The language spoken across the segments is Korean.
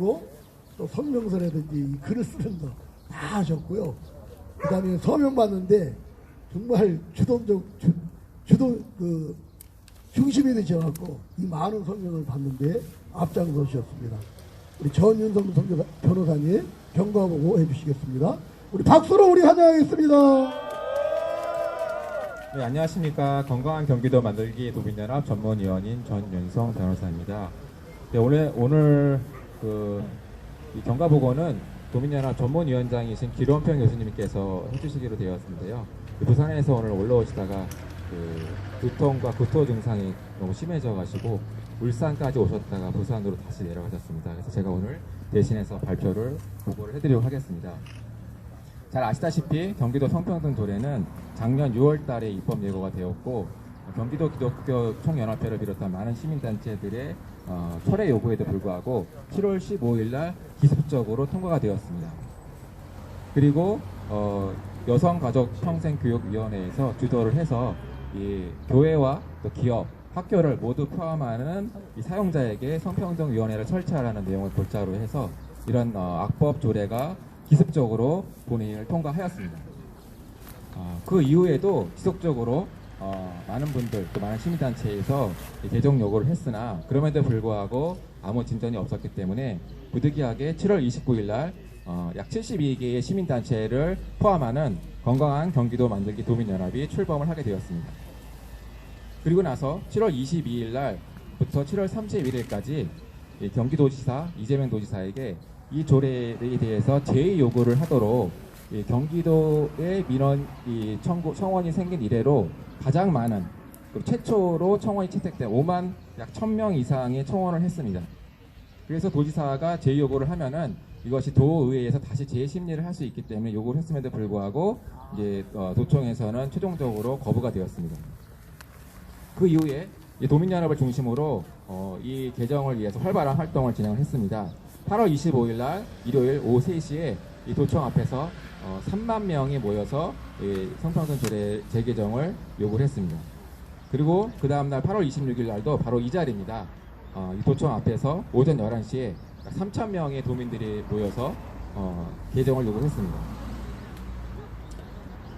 하시고 또 성명서라든지 이 글을 쓰는 거 다 하셨고요. 그 다음에 서명 받는데 정말 주동적, 주, 주동, 그, 중심이 되셔갖고 이 많은 성명을 받는데 앞장서셨습니다. 우리 전윤성 선교사- 변호사님 경고하고 해주시겠습니다. 우리 박수로 우리 환영하겠습니다. 네, 안녕하십니까. 건강한 경기도 만들기 도민연합 전문위원인 전윤성 변호사입니다. 네, 오늘, 오늘, 그, 이 경과보고는 도민연합 전문위원장이신 기론평 교수님께서 해주시기로 되었는데요. 이 부산에서 오늘 올라오시다가 그 두통과 구토 증상이 너무 심해져 가지고 울산까지 오셨다가 부산으로 다시 내려가셨습니다. 그래서 제가 오늘 대신해서 발표를 보고를 해드리도록 하겠습니다. 잘 아시다시피 경기도 성평등 조례는 작년 6월 달에 입법 예고가 되었고 경기도 기독교 총연합회를 비롯한 많은 시민단체들의 어, 철회 요구에도 불구하고 7월 15일 날 기습적으로 통과가 되었습니다. 그리고 어, 여성가족평생교육위원회에서 주도를 해서 이 교회와 또 기업, 학교를 모두 포함하는 이 사용자에게 성평등위원회를 설치하라는 내용을 골자로 해서 이런 어, 악법 조례가 기습적으로 본회의를 통과하였습니다. 어, 그 이후에도 지속적으로 어, 많은 분들 또 많은 시민단체에서 이 개정 요구를 했으나 그럼에도 불구하고 아무 진전이 없었기 때문에 부득이하게 7월 29일 날 어, 약 72개의 시민단체를 포함하는 건강한 경기도 만들기 도민연합이 출범을 하게 되었습니다. 그리고 나서 7월 22일 날부터 7월 31일까지 경기도지사 이재명 도지사에게 이 조례에 대해서 제의 요구를 하도록 이 경기도의 민원 이 청구, 청원이 생긴 이래로 가장 많은 최초로 청원이 채택된 5만 약 1000명 이상의 청원을 했습니다. 그래서 도지사가 제의 요구를 하면은 이것이 도의회에서 다시 재심리를 할 수 있기 때문에 요구를 했음에도 불구하고 이제 어, 도청에서는 최종적으로 거부가 되었습니다. 그 이후에 이 도민연합을 중심으로 어, 이 개정을 위해서 활발한 활동을 진행을 했습니다. 8월 25일 날 일요일 오후 3시에 이 도청 앞에서 어, 3만 명이 모여서 이 성평등 조례 재개정을 요구를 했습니다. 그리고 그 다음날 8월 26일 날도 바로 이 자리입니다. 어, 이 도청 앞에서 오전 11시에 3천 명의 도민들이 모여서 어, 개정을 요구했습니다.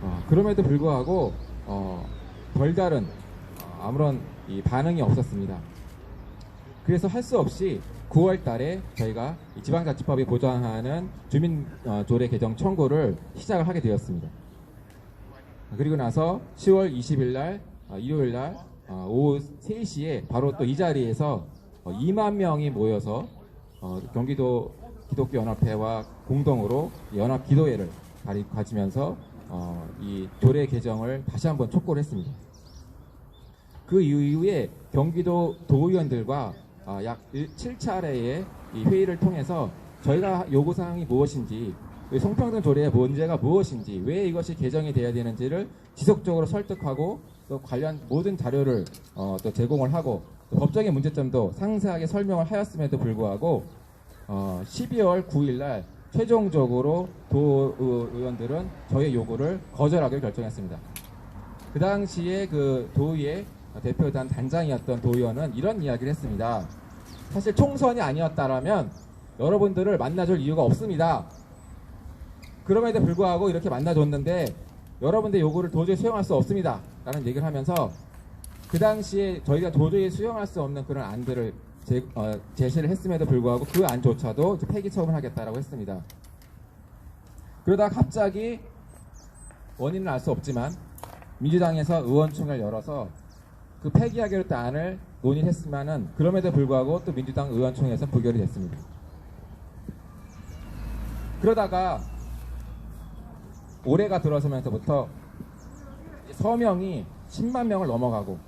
어, 그럼에도 불구하고 어, 별다른 어, 아무런 이 반응이 없었습니다. 그래서 할 수 없이 9월 달에 저희가 이 지방자치법이 보장하는 주민 어, 조례 개정 청구를 시작을 하게 되었습니다. 그리고 나서 10월 20일 날 어, 일요일 날 어, 오후 3시에 바로 또 이 자리에서 어, 2만 명이 모여서 어, 경기도 기독교 연합회와 공동으로 연합 기도회를 가지면서 어, 이 조례 개정을 다시 한번 촉구를 했습니다. 그 이후에 경기도 도의원들과 아, 약 7차례의 이 회의를 통해서 저희가 요구사항이 무엇인지 이 성평등 조례의 문제가 무엇인지 왜 이것이 개정이 돼야 되는지를 지속적으로 설득하고 또 관련 모든 자료를 어, 또 제공을 하고 또 법적인 문제점도 상세하게 설명을 하였음에도 불구하고 어, 12월 9일 날 최종적으로 도 의원들은 저의 요구를 거절하기로 결정했습니다. 그 당시에 그 도의회 대표단 단장이었던 도의원은 이런 이야기를 했습니다. 사실 총선이 아니었다라면 여러분들을 만나줄 이유가 없습니다. 그럼에도 불구하고 이렇게 만나줬는데 여러분들 요구를 도저히 수용할 수 없습니다. 라는 얘기를 하면서 그 당시에 저희가 도저히 수용할 수 없는 그런 안들을 제, 어, 제시를 했음에도 불구하고 그 안조차도 폐기 처분하겠다라고 했습니다. 그러다 갑자기 원인은 알 수 없지만 민주당에서 의원총회를 열어서 그 폐기하기로 했던 안을 논의를 했으면은 그럼에도 불구하고 또 민주당 의원총회에서 부결이 됐습니다. 그러다가 올해가 들어서면서부터 서명이 10만 명을 넘어가고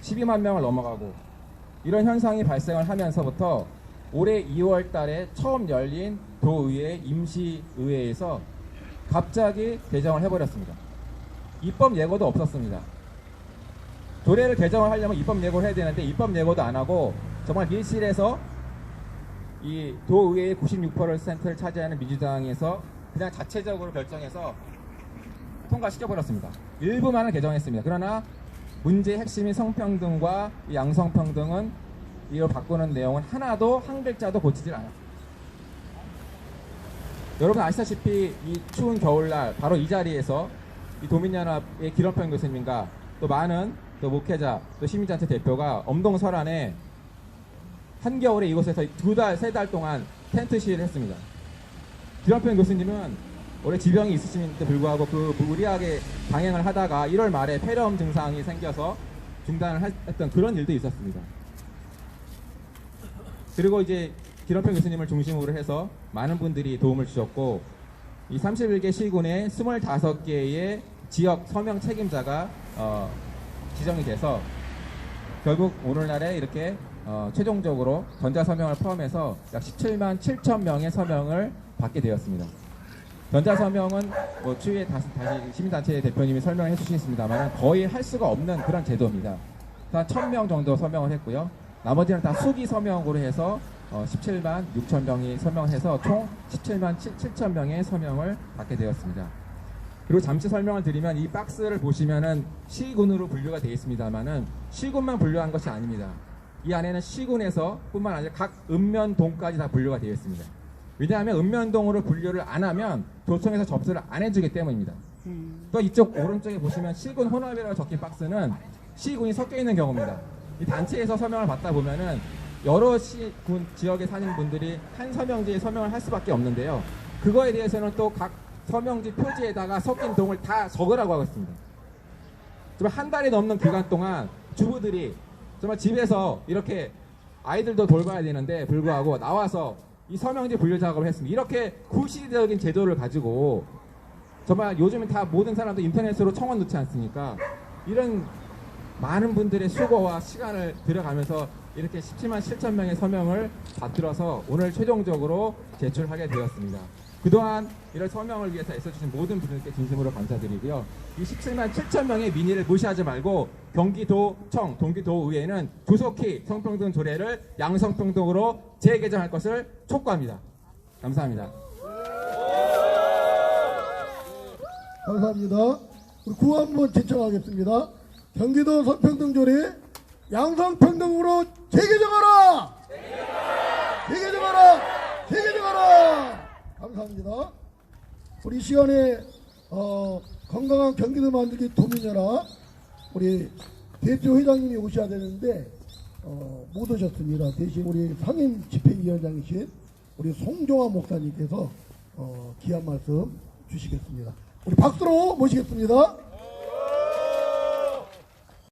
12만 명을 넘어가고 이런 현상이 발생을 하면서부터 올해 2월 달에 처음 열린 도의회 임시의회에서 갑자기 개정을 해버렸습니다. 입법 예고도 없었습니다. 조례를 개정을 하려면 입법 예고를 해야 되는데 입법 예고도 안 하고 정말 밀실에서 이 도의회의 96%를 차지하는 민주당에서 그냥 자체적으로 결정해서 통과시켜버렸습니다. 일부만을 개정했습니다. 그러나 문제의 핵심인 성평등과 이 양성평등은 이걸 바꾸는 내용은 하나도 한 글자도 고치질 않았습니다. 여러분 아시다시피 이 추운 겨울날 바로 이 자리에서 이 도민연합의 기런평 교수님과 또 많은 또 목회자 또 시민단체 대표가 엄동설안에 한겨울에 이곳에서 두 달, 세 달 동안 텐트 시위를 했습니다. 기런평 교수님은 올해 지병이 있으심에도 불구하고 그 무리하게 방행을 하다가 1월 말에 폐렴 증상이 생겨서 중단을 할- 했던 그런 일도 있었습니다. 그리고 이제 기런평 교수님을 중심으로 해서 많은 분들이 도움을 주셨고 이 31개 시군의 25개의 지역 서명 책임자가 어, 지정이 돼서 결국 오늘날에 이렇게 어, 최종적으로 전자 서명을 포함해서 약 17만 7천 명의 서명을 받게 되었습니다. 전자 서명은 뭐 추후에 다시, 다시 시민단체 대표님이 설명해 주시겠습니다만 거의 할 수가 없는 그런 제도입니다. 한 1000명 정도 서명을 했고요. 나머지는 다 수기 서명으로 해서 어, 17만 6천 명이 서명해서 총 17만 7, 천 명의 서명을 받게 되었습니다. 그리고 잠시 설명을 드리면 이 박스를 보시면은 시군으로 분류가 되어 있습니다만은 시군만 분류한 것이 아닙니다. 이 안에는 시군에서 뿐만 아니라 각 읍면동까지 다 분류가 되어 있습니다. 왜냐하면 읍면동으로 분류를 안 하면 도청에서 접수를 안 해주기 때문입니다. 또 이쪽 오른쪽에 보시면 시군 혼합이라고 적힌 박스는 시군이 섞여 있는 경우입니다. 이 단체에서 서명을 받다 보면은 여러 시군 지역에 사는 분들이 한 서명지에 서명을 할 수밖에 없는데요. 그거에 대해서는 또 각 서명지 표지에다가 섞인 동을 다 적으라고 하고 있습니다. 정말 한 달이 넘는 기간 동안 주부들이 정말 집에서 이렇게 아이들도 돌봐야 되는데 불구하고 나와서 이 서명지 분류 작업을 했습니다. 이렇게 구시적인 제도를 가지고 정말 요즘은 다 모든 사람도 인터넷으로 청원 넣지 않습니까? 이런 많은 분들의 수고와 시간을 들여가면서 이렇게 17만 7천 명의 서명을 받들어서 오늘 최종적으로 제출하게 되었습니다. 그동안 이런 서명을 위해서 애써주신 모든 분들께 진심으로 감사드리고요. 이 17만 7천 명의 민의를 무시하지 말고 경기도청, 동기도의회는 조속히 성평등 조례를 양성평등으로 재개정할 것을 촉구합니다. 감사합니다. 감사합니다. 우리 구호 한번 제청하겠습니다. 경기도 성평등 조례 양성평등으로 재개정하라! 재개정하라! 재개정하라! 감사합니다. 우리 이 시간에 어, 건강한 경기도 만들기 도민연합 우리 대표 회장님이 오셔야 되는데 어, 못 오셨습니다. 대신 우리 상임 집행위원장이신 우리 송종화 목사님께서 어, 귀한 말씀 주시겠습니다. 우리 박수로 모시겠습니다.